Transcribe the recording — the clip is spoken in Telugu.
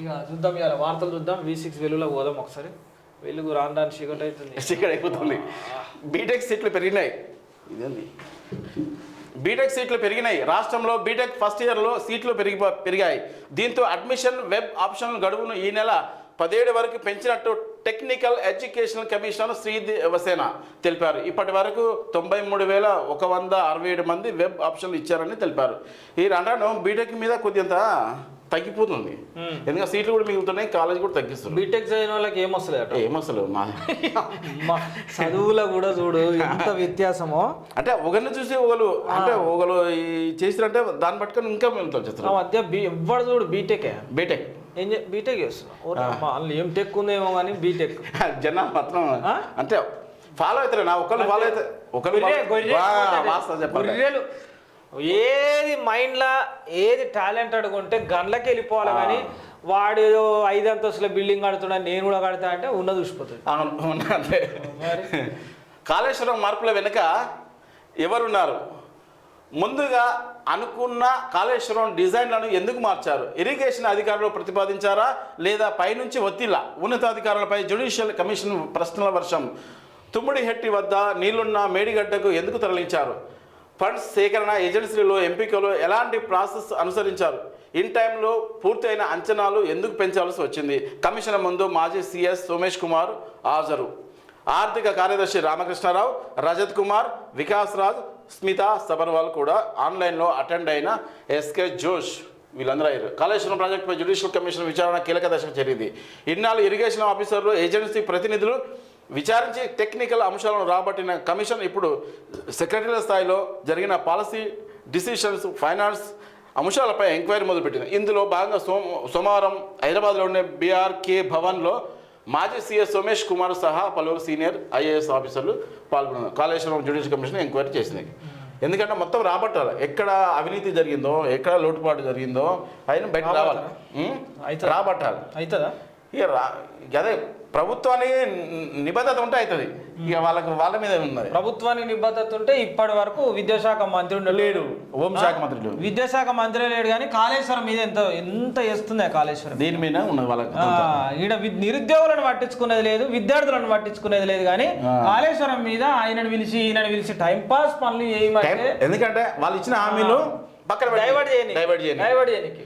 ఇక చూద్దాం ఇవాళ వార్తలు చూద్దాం. వి సిక్స్ వెలుగులో పోదాం ఒకసారి. వెలుగు రాను రాను చీకటి అవుతుంది. ఇక్కడ అయిపోతుంది. బీటెక్ సీట్లు పెరిగినాయి. ఇదేంది? బీటెక్ సీట్లు పెరిగినాయి. రాష్ట్రంలో బీటెక్ ఫస్ట్ ఇయర్లో సీట్లు పెరిగి పెరిగాయి. దీంతో అడ్మిషన్ వెబ్ ఆప్షన్ గడువును ఈ నెల పదిహేడు వరకు పెంచినట్టు టెక్నికల్ ఎడ్యుకేషనల్ కమిషనర్ శ్రీదేవసేన తెలిపారు. ఇప్పటి వరకు తొంభై మూడు వేల ఒక వంద అరవై ఏడు మంది వెబ్ ఆప్షన్లు ఇచ్చారని తెలిపారు. ఈ రండాను బీటెక్ మీద కొద్దింత తగ్గిపోతుంది. ఎందుకంటే సీట్లు కూడా మిగులుతున్నాయి కాలేజ్ కూడా తగ్గిస్తుంది. బీటెక్ చదివిన వాళ్ళకి ఏం వస్తుంది అట? ఏం అసలు మా చదువులో కూడా చూడు ఎంత వ్యత్యాసమో. అంటే ఒకరిని చూసి ఒకరు అంటే ఒకరు ఈ చేసిరంటే దాన్ని పట్టుకొని ఇంకా ఆ చేస్తారు మధ్య బీ ఎవ్వడు చూడు బీటెకే బీటెక్ ఏం బీటెక్ చేస్తున్నావు? వాళ్ళు ఏం టెక్ ఉందేమో కానీ బీటెక్ జనాలు మాత్రం? అంటే ఫాలో అవుతారు నా ఒకళ్ళు ఫాలో అయితే ఒకళ్ళు చెప్పాలి. ఏది మైండ్లా ఏది టాలెంట్ అడుగుంటే గన్లకి వెళ్ళిపోవాలి కానీ వాడు ఐదు అంతస్తుల బిల్డింగ్ కడుతున్నా నేను కూడా కడతా అంటే ఉన్నది చూసిపోతుంది అవును అంతే? కాళేశ్వరం మార్పుల వెనుక ఎవరున్నారు? ముందుగా అనుకున్న కాళేశ్వరం డిజైన్లను ఎందుకు మార్చారు? ఇరిగేషన్ అధికారులు ప్రతిపాదించారా? లేదా పైనుంచి ఒత్తిళ్ళ? ఉన్నతాధికారులపై జ్యుడిషియల్ కమిషన్ ప్రశ్నల వర్షం. తుమ్మిడిహెట్టి వద్ద నీళ్ళున్న మేడిగడ్డకు ఎందుకు తరలించారు? ఫండ్స్ సేకరణ ఏజెన్సీలో ఎంపికలో ఎలాంటి ప్రాసెస్ అనుసరించారు? ఇన్ టైంలో పూర్తయిన అంచనాలు ఎందుకు పెంచాల్సి వచ్చింది? కమిషన్ ముందు మాజీ సీఎస్ సోమేష్ కుమార్ హాజరు. ఆర్థిక కార్యదర్శి రామకృష్ణారావు రజత్ కుమార్ వికాస్ రాజ్ స్మిత సబర్వాల్ కూడా ఆన్లైన్లో అటెండ్ అయిన ఎస్కే జోష్ వీళ్ళందరూ అయ్యారు. కాళేశ్వరం ప్రాజెక్టుపై జ్యుడిషియల్ కమిషన్ విచారణ కీలక దశ జరిగింది ఇన్నాళ్ళు ఇరిగేషన్ ఆఫీసర్లు ఏజెన్సీ ప్రతినిధులు విచారించి టెక్నికల్ అంశాలను రాబట్టిన కమిషన్ ఇప్పుడు సెక్రటరీల స్థాయిలో జరిగిన పాలసీ డిసిషన్స్ ఫైనాన్స్ అంశాలపై ఎంక్వైరీ మొదలుపెట్టింది. ఇందులో భాగంగా సోమ సోమవారం హైదరాబాద్లో ఉండే బీఆర్కే భవన్లో మాజీ సీఎస్ సోమేష్ కుమార్ సహా పలువురు సీనియర్ ఐఏఎస్ ఆఫీసర్లు పాల్గొన్నారు. కాళేశ్వరం జ్యుడిషియల్ కమిషన్ ఎంక్వైరీ చేసింది. ఎందుకంటే మొత్తం రాబట్టాలి. ఎక్కడ అవినీతి జరిగిందో ఎక్కడ లోటుపాటు జరిగిందో ఆయన బయట రావాలి? రాబట్టాలి? అవుతుందా ఇక రా అదే ప్రభుత్వానికి నిబద్ధత ఉంటే అవుతుంది ఇక వాళ్ళకి వాళ్ళ మీద ఉన్నది. ప్రభుత్వానికి నిబద్ధత ఉంటే ఇప్పటి వరకు విద్యాశాఖ మంత్రి లేడు. హోంశాఖ మంత్రులు విద్యాశాఖ మంత్రి లేడు కానీ కాళేశ్వరం మీద ఎంత ఎంత వేస్తుంది కాళేశ్వరం? దీని మీద ఉన్నది వాళ్ళకి ఆ, ఈడ నిరుద్యోగులను పట్టించుకునేది లేదు విద్యార్థులను పట్టించుకునేది లేదు కానీ కాళేశ్వరం మీద ఆయనను పిలిచి ఈయనను పిలిచి టైం పాస్ పనులు టైం- చేయమంటే ఎందుకంటే వాళ్ళు ఇచ్చిన హామీలు పక్కన డైవర్ట్ చేయని డైవర్ట్ చేయని. డైవర్ట్ చేయనికి.